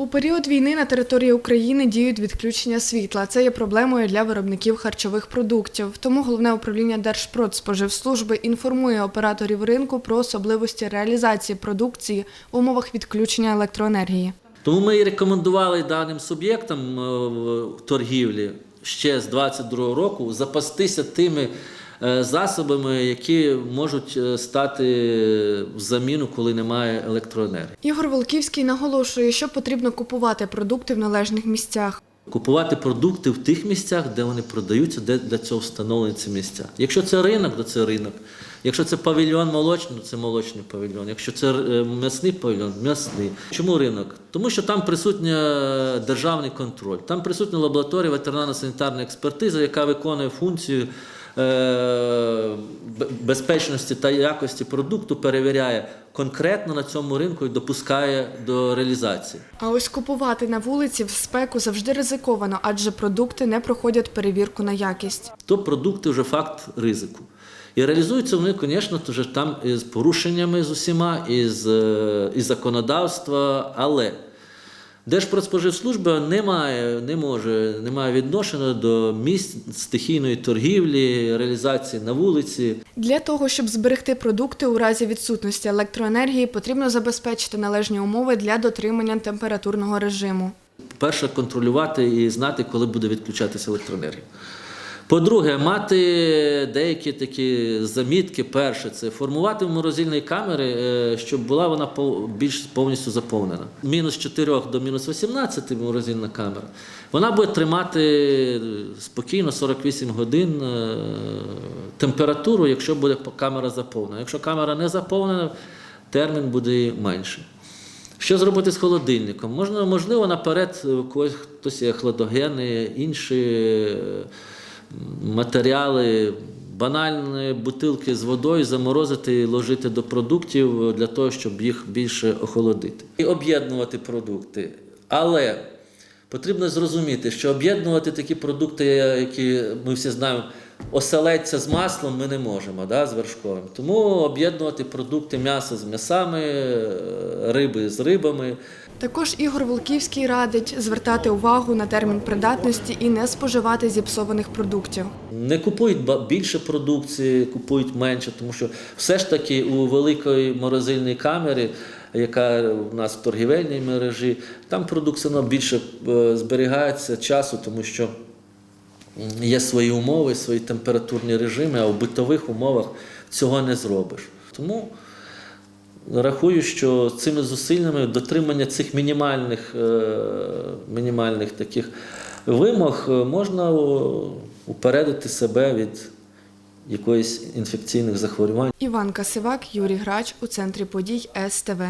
У період війни на території України діють відключення світла. Це є проблемою для виробників харчових продуктів. Тому головне управління Держпродспоживслужби інформує операторів ринку про особливості реалізації продукції в умовах відключення електроенергії. Тому ми рекомендували даним суб'єктам е, торгівлі ще з 2022 року запастися тими засобами, які можуть е, стати в заміну, коли немає електроенергії. Ігор Волківський наголошує, що потрібно купувати продукти в належних місцях. Купувати продукти в тих місцях, де вони продаються, де для цього встановлені ці місця. Якщо це ринок, то це ринок. Якщо це павільйон молочний, то це молочний павільйон. Якщо це е, м'ясний павільйон, м'ясний. Чому ринок? Тому що там присутня державний контроль, там присутня лабораторія ветеринарно-санітарної експертизи, яка виконує функцію е, безпечності та якості продукту, перевіряє конкретно на цьому ринку і допускає до реалізації. А ось купувати на вулиці в спеку завжди ризиковано, адже продукти не проходять перевірку на якість. то продукти вже факт ризику. І реалізуються вони, звісно, там із порушеннями з усіма, із, е, із законодавства, але Держпродспоживслужба не має, не може, не має відношення до місць стихійної торгівлі, реалізації на вулиці. Для того, щоб зберегти продукти у разі відсутності електроенергії, потрібно забезпечити належні умови для дотримання температурного режиму. Перше, контролювати і знати, коли буде відключатися електроенергія. По-друге, мати деякі такі замітки. Перше, це формувати морозильні камери, е, щоб була вона більш повністю заповнена. Мінус 4 до мінус 18 морозильна камера. Вона буде тримати е, спокійно 48 годин е, температуру, якщо буде камера заповнена. Якщо камера не заповнена, термін буде менший. Що зробити з холодильником? Можна, можливо, наперед когось хтось є хладогени, інші е, матеріали, банальні бутилки з водою заморозити і ложити до продуктів для того, щоб їх більше охолодити. І об'єднувати продукти. Але потрібно зрозуміти, що об'єднувати такі продукти, які ми всі знаємо, оселедця з маслом ми не можемо, да, з вершковим. Тому об'єднувати продукти м'яса з м'ясами, е, риби з рибами. Також Ігор Волківський радить звертати увагу на термін придатності і не споживати зіпсованих продуктів. Не купують більше продукції, купують менше, тому що все ж таки у великої морозильній камері, яка у нас в торгівельній мережі, там продукція більше е, зберігається часу, тому що є свої умови, свої температурні режими, а в битових умовах цього не зробиш. Тому рахую, що цими зусиллями дотримання цих мінімальних, е, мінімальних таких вимог е, можна упередити себе від якоїсь інфекційних захворювань. Іван Касивак, Юрій Грач у центрі подій СТВ.